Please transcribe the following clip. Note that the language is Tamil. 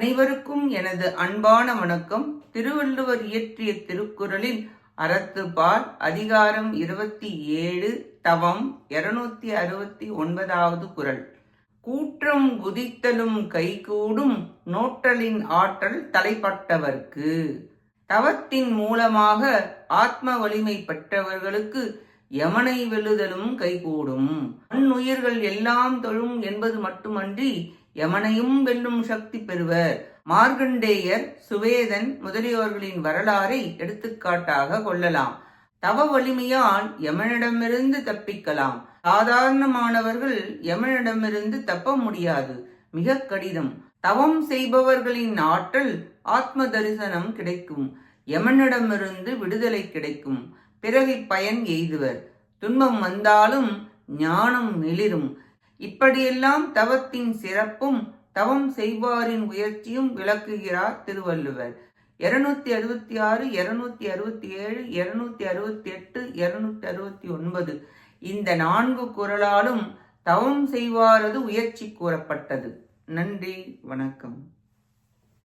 அனைவருக்கும் எனது அன்பான வணக்கம். திருவள்ளுவர் இயற்றிய திருக்குறளில் அறத்துப்பால் அதிகாரம் இருபத்தி ஏழு தவம் இருநூத்தி அறுபத்தி ஒன்பதாவது குரல் கூற்றம் குதித்தலும் கைகூடும் நோட்டலின் ஆற்றல் தலைப்பட்டவர்க்கு. தவத்தின் மூலமாக ஆத்ம வலிமை பெற்றவர்களுக்கு யமனை வெல்லுதலும் கைகூடும். அண்ணுயிர்கள் எல்லாம் தொழும் என்பது மட்டுமன்றி யமனையும் வெல்லும் சக்தி பெறுவர். மார்கண்டேயர் சுவேதன் முதலியோர்களின் வரலாறை எடுத்துக்காட்டாக கொள்ளலாம். தவ வலிமையால் யமனிடமிருந்து தப்பிக்கலாம். சாதாரணமானவர்கள் யமனிடமிருந்து தப்ப முடியாது. மிக கடினம். தவம் செய்பவர்களின் ஆற்றல் ஆத்ம தரிசனம் கிடைக்கும். யமனிடமிருந்து விடுதலை கிடைக்கும். பிறவி பயன் எய்துவர். துன்பம் வந்தாலும் ஞானம் எளிரும் இப்படியெல்லாம் தவத்தின் சிறப்பும் தவம் செய்வாரின் உயர்ச்சியும் விளக்குகிறார் திருவள்ளுவர். இருநூத்தி அறுபத்தி ஆறு இருநூத்தி அறுபத்தி ஏழு இருநூத்தி அறுபத்தி எட்டு இருநூத்தி அறுபத்தி ஒன்பது. இந்த நான்கு குரலாலும் தவம் செய்வாரது உயர்ச்சி கூறப்பட்டது. நன்றி வணக்கம்.